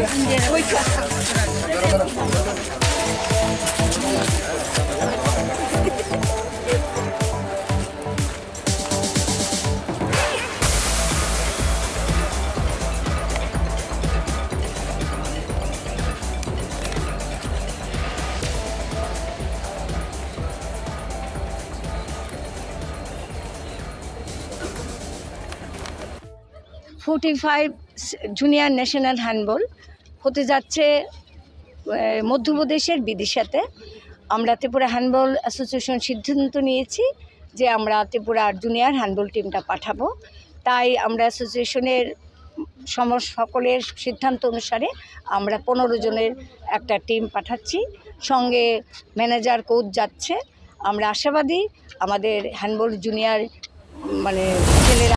한 개는 forty five junior national handball হতে যাচ্ছে মধ্যপ্রদেশের বিদিশাতে। আমরা ত্রিপুরা হ্যান্ডবল অ্যাসোসিয়েশন সিদ্ধান্ত নিয়েছি যে আমরা ত্রিপুরার জুনিয়র হ্যান্ডবল টিমটা পাঠাবো। তাই আমরা অ্যাসোসিয়েশনের সম সকলের সিদ্ধান্ত অনুসারে আমরা পনেরো জনের একটা টিম পাঠাচ্ছি। সঙ্গে ম্যানেজার কোচ যাচ্ছে। আমরা আশাবাদী, আমাদের হ্যান্ডবল জুনিয়র মানে ছেলেরা